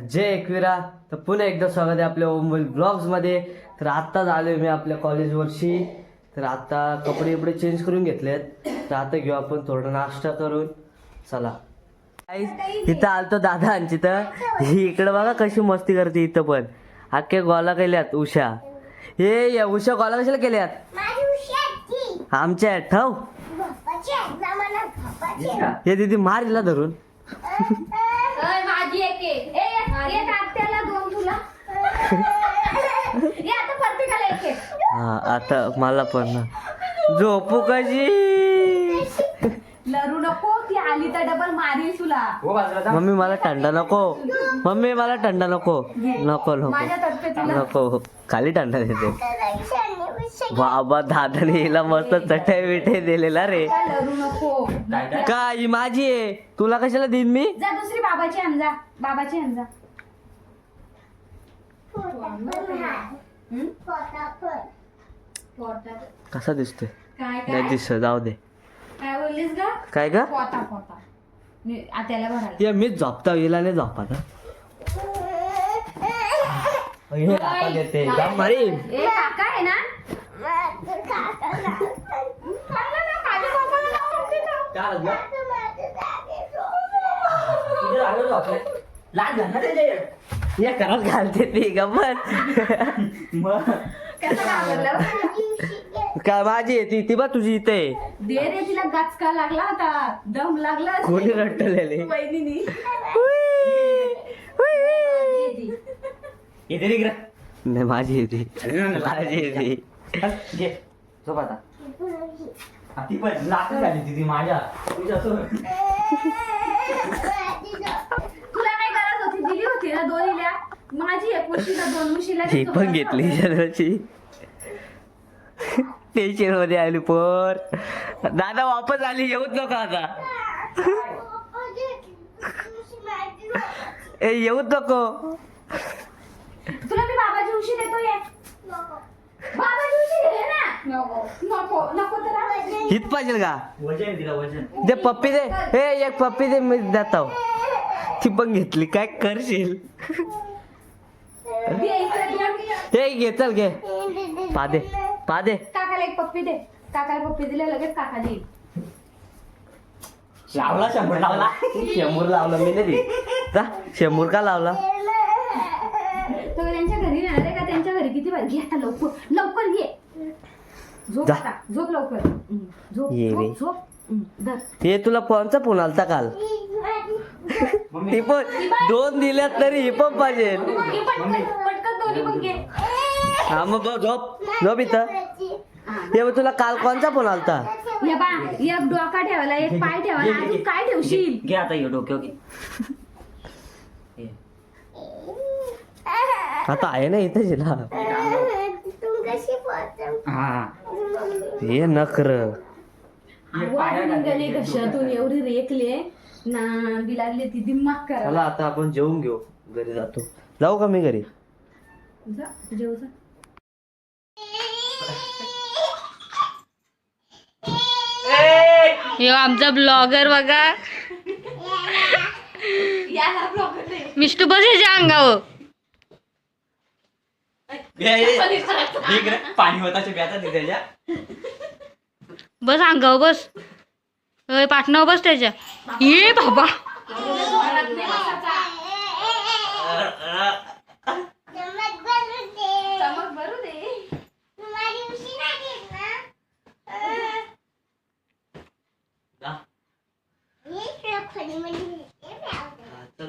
जय एकविरा. तर पुन्हा एकदा स्वागत आहे आपल्या ओमवेल ब्लॉग्समध्ये. तर आत्ताच आलो मी आपल्या कॉलेजवरशी तर आता कपडे बिपडे चेंज करून घेतलेत. तर आता घेऊ आपण थोडं नाश्ता करून. चला. इथं आलतो दादांची तर. ही इकडं बघा कशी मस्ती करते इथं पण. अख्खे गोला केल्यात उषा. हे या उषा गोला कशाला केल्यात? आमच्या ठव. आहे बाप्पाची हे दिदी मार हिला धरून माझी एक एक एक आत्याला दोन तुला हे आता हा मला पण ना. झोपू कशी लरू नको ती आली तर डबल मारील तुला. मम्मी मला थंडा नको. मम्मी मला थंडा नको. नको नको. नको खाली थंडा देते. बाबा दादाने हिला मस्त चटई बिटाई दिलेला रे. लरू नको. का ही माझी आहे. तुला कशाला देईन मी? जा दुसरी बाबाची आण जा. बाबाची आण जा. हम्म? पोटात. कसा दिसतोय? काय नाही दिसत जाऊ दे. काय बोललीस ग? काय का पोता पोता. मी आत्याला भरायला. ये मीच झोपता हिला नाही झोपात हे आता देते जाम मारीन. ए काका आहे ना? लहान झालं ते. या घरात घालते ती गमत मग. कसं घाबरलं? काय माझी आहे ती? ती बघ तुझी इथे आहे. दे रे तिला गाचका लागला होता. दम लागला असेल. कोणी रट्टलेले वहिनीनी. नाही माझी आहे ती. माझी आहे ती. घे. झोप आता. हा, ती पण लाट झाली ती माझ्या. तुझ्या तो- तुला काय गरज होती दिली होती ना दोन्हीला माझी एक उशीला दोन उशीला ही पण घेतली शरीराची टेन्शनमध्ये आली पोर. दादा वापस आली येऊच नका आता. ए येऊच नको. तुला मी बाबाची उशी देतो ये. बाबाची उशी घे ना. नको. नको नको तर हित पाहिजे का? वजन दे पप्पी दे. हे एक पप्पी दे मी देतो. ती पण घेतली काय करशील? दे दे. हे घे. चल घे पादे पादे काकाला एक पप्पी दे. काकाला पप्पी दिले लगेच काका देईल. लावला शंभर लावला. शेंबूर लावला मी नाही जा शेंबूर का लावला? तो त्यांच्या घरी येणार आहे का? त्यांच्या घरी किती वाजले घे आता लवकर. लवकर घे. झोप जा. आता. झोप लवकर. हम्म, झोप ये रे. झोप. झोप हम्म, धर. हे तुला कोणचा फोन आलता काल. ती पण दोन दिल्यात तरी ही पण पाहिजे. मग हा मग बघ, झोप झोप इथं. हे बघ, तुला काल कोणचा फोन आलता? ये बा एक डोका ठेवायला एक पाय ठेवायला अजून काय ठेवशील? घे आता ये डोके ओके. आता आहे ना इथं जिला. हा. हे नखर. निघाले घशातून एवढी रेकले ना बिलागली ती दिमाग करा चला आता आपण जेवून घेऊ. घरी जातो. जाऊ का मी घरी? जा, जेव जा. यो आमचा ब्लॉगर बघा. मिष्टू बस याच्या अंगावर. पाणी होताच्या त्याच्या बस अंगावर बस. पाटणावर बस त्याच्या. ये बाबा.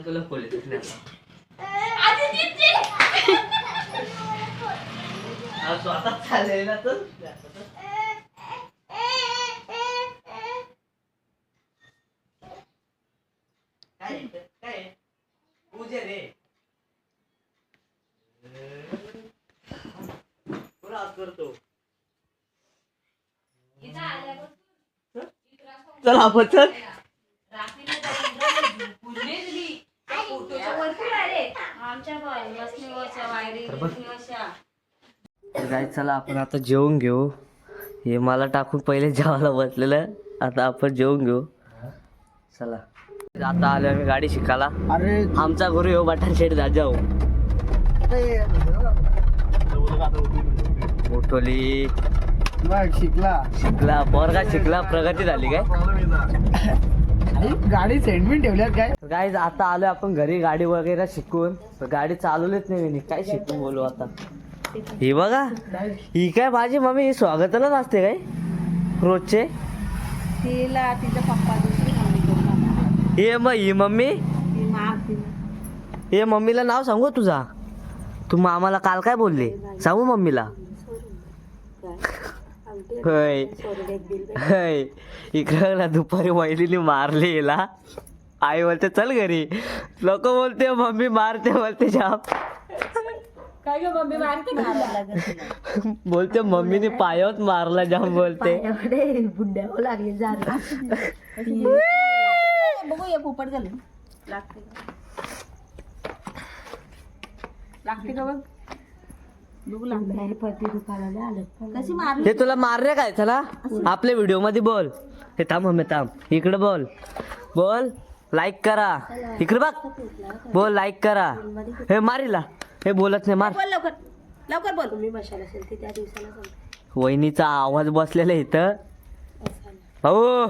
तुला खोलीत स्वतः चालेल ना तर काय काय पूजा रे पुरा आज करतो चल आपण चल. काय चला आपण आता जेवून घेऊ. हे मला टाकून पहिले जेवायला बसलेलं. आता आपण जेवून घेऊ. चला. आता आलो आम्ही गाडी शिकायला. अरे. आमचा गुरु हो बटान शेठ जाजाऊ मोठोली. शिकला शिकला. पोरगा शिकला प्रगती झाली काय? गाडी सेंडमेंट ठेवल्यात काय? गाईज आता आलो आपण घरी गाडी वगैरे शिकून. पण गाडी चालवलीच नाही मी काय शिकून बोलू आता? ही बघा ही काय माझी मम्मी ही स्वागतालाच असते काय? रोजचे? तिला तिच्या पप्पा दुसरी मम्मी करून. हे मग ही मम्मी? ती माग ती. हे मम्मीला नाव सांगू तुझा? तू मामाला काल काय बोलले? सांगू मम्मीला? होय. होय. इकडं ना दुपारी वहिनीने मारले हिला. आई बोलते चल घरी. लोक बोलते मम्मी मारते बोलते जाम. काय ग मम्मी मारते बोलते मम्मीने पायावत मारला जाम बोलते. बुड्ड्यावर लागली जा बघू ये पोपट झाले. लागते. का? लागते का बघ? कशी मारली? हे तुला मारले काय? चला आपल्या व्हिडिओमध्ये बोल. हे थांब मम्मी थांब. इकडे बोल. बोल लाईक करा. इकडे बघ. बोल लाईक करा. हे मारीला हे बोलत नाही मार. बोल लवकर. लवकर बोल. तुम्ही बसायला असेल ते त्या दिवसाला वहिनीचा आवाज बसलेला आहे इथं. भाऊ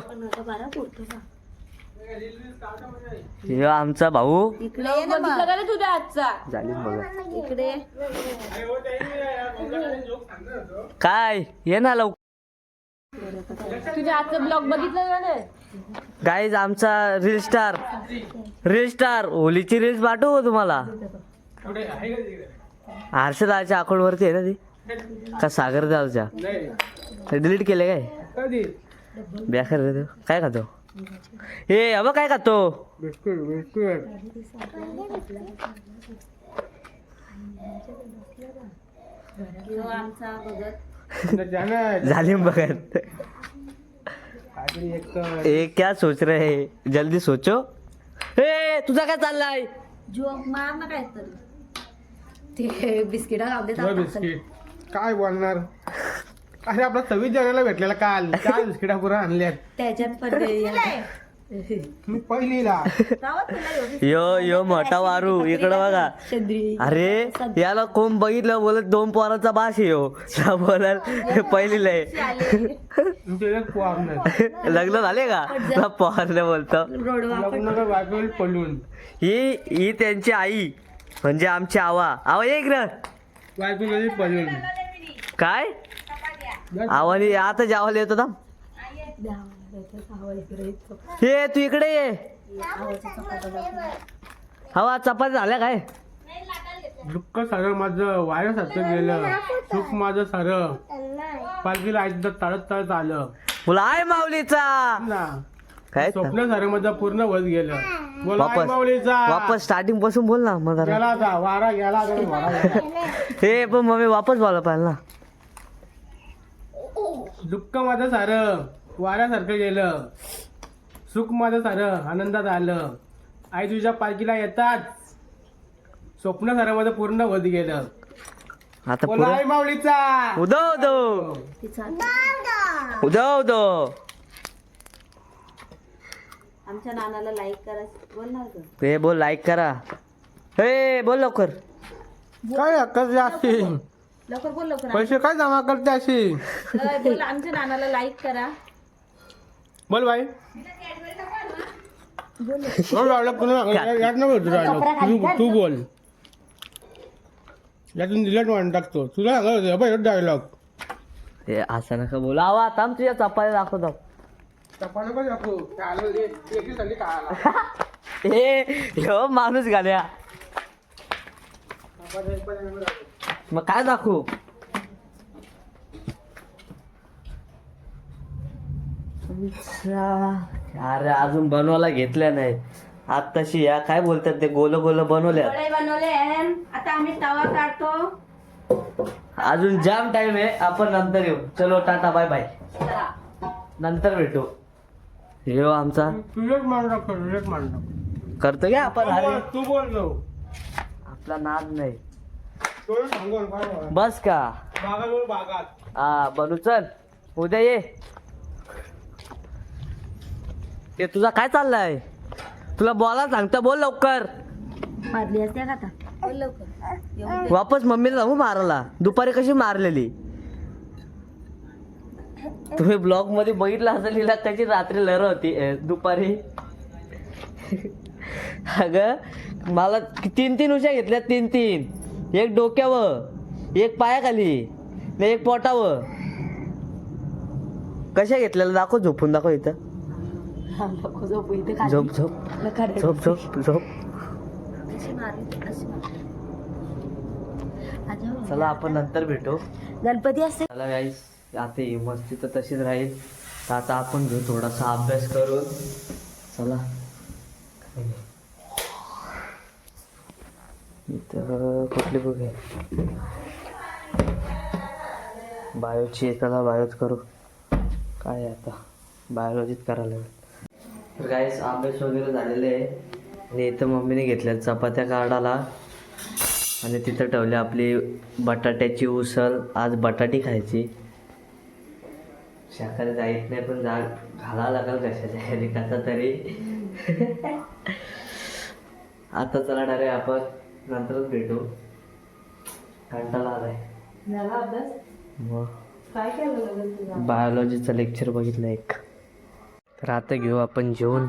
हे आमचा भाऊ. इकडे ये ना मग. तुझ्या आजचा. झाली बघा इकडे काय? ये ना लवकर. तुझ्या आजचा ब्लॉग बघितलं ना गाईज आमचा रील स्टार रील स्टार होलीची रील्स पाठवू का तुम्हाला. हर्षदाच्या अकाउंट वरती आहे ना ती? का सागर दालच्या डिलीट केले काय? बेकार रे तो. काय खातो? हे अबा काय खातो? Biscuit biscuit. झाली बघत ए क्या सोच रहे है? जल्दी सोचो. ए तुझा काय चाललाय? जोक मार ना काय तरी ते बिस्किटा खाऊ बिस्किट. काय बोलणार? अरे आपला सव्वीस जानेला भेटलेला काल. काल बिस्किटा पुरा आणल्यात. त्याच्यात पण मी पहिलीला. यो यो मोठा वारू इकडं बघा. अरे याला कोण बघितलं बोलत दोन पोराचा बास आहे यो. त्या बोलाल हे पहिलीला आहे. पोहार नाही लग्न झाले का? तुला बोलतो. लग्न काय बायको पडून ही ही त्यांची आई म्हणजे आमची आवा. आवा ये इकडं. बायको गेली पडून काय? आवानी आता जेवायला येतो थांब. हे तू इकडे ये. हवा चपाती झाल्या काय? दुःख सारं माझं वाऱ्यासारखं गेलं. सुख माझं सारं. पालखीला आईचं तळत तळत आलं. बोला आय माऊलीचा. ना. काय स्वप्न सारं माझं पूर्ण वध गेलं. बोला आई वापस माऊलीचा. वापस स्टार्टिंगपासून बोल ना जरा. गेला वारा गेला वारा गेला. हे पण मम्मी वापस बोला पाहिजे ना. दुःख माझं सारं वाऱ्यासारखं गेलं. सुख माझं सारं आनंदात आलं. आई तुझ्या पालखीला येतात. स्वप्न सारं माझं पूर्ण वध गेलं. आता बोला आई पुढे माऊलीचा. उदो उदो. उदो उदो. आमच्या नानाला लाईक करा. बोल ना ग. हे बोल लाईक करा. हे बोल लवकर. काय हक्काची अशी लवकर बोल लवकर. पैसे काय जमा करते अशी? बोल आमच्या नानाला लाईक करा. बोल बाई. बोल. कोणी यात तू तू बोल. यातून डिलेट म्हणून टाकतो तुला डायलॉग हे असं नका बोल. आवा आता आम तुझ्या चपाती दाखवतो हे ह्यो माणूस घाल्या. मग काय दाखवू. अरे अजून बनवायला घेतल्या नाही आत्ताशी या काय बोलतात ते? गोल गोल बनवल्या वडे बनवले आहे. आता आम्ही तवा काढतो. अजून जाम टाइम आहे. आपण नंतर येऊ. चलो टाटा बाय बाय चला. नंतर भेटू. आमचा. तुझेच तुझेच मान टाकतो करतो घ्या आपण अरे तू बोल आपला नाद नाही. बस का? बागात. हा बनू चल. उद्या ये. ते तुझा काय चाललाय? तुला बोला सांगता बोल लवकर. मारली असते का आता? वापस मम्मीला सांगू मारायला. दुपारी कशी मारलेली? तुम्ही ब्लॉगमध्ये बघितलं असेल हिला कशी रात्री लहर होती. अं, दुपारी. अगं मला तीन तीन उशा घेतल्या तीन तीन एक डोक्यावर एक पायाखाली एक पोटावर. कशा घेतलेल्या? दाखव झोपून दाखव इथं. झोप झोप. झोप झोप झोप. चला आपण नंतर भेटू. गणपती असते चला गाईस आता ही मस्ती तर तशीच राहील. तर आता आपण घेऊ थोडासा अभ्यास करून. चला. इथं कुठली बुक आहे बायोची आहे चला बायोच करू. काय आता? बायोलॉजीत करायला तर गाईस अभ्यास वगैरे झालेले आहे. आणि इथं मम्मीने घेतल्या चपात्या कार्डाला. आणि तिथं ठेवली आपली बटाट्याची उसळ. आज बटाटी खायची. शाकाहारी जायत नाही पण जा घाला लागेल कशाच्या ह्याने कसा तरी. आता चला डायरेक्ट आपण. नंतरच भेटू. कंटाळा आलाय. झाला अभ्यास? मग? काय केलं बायोलॉजीचं लेक्चर बघितलं एक. तर आता घेऊ आपण जेवण.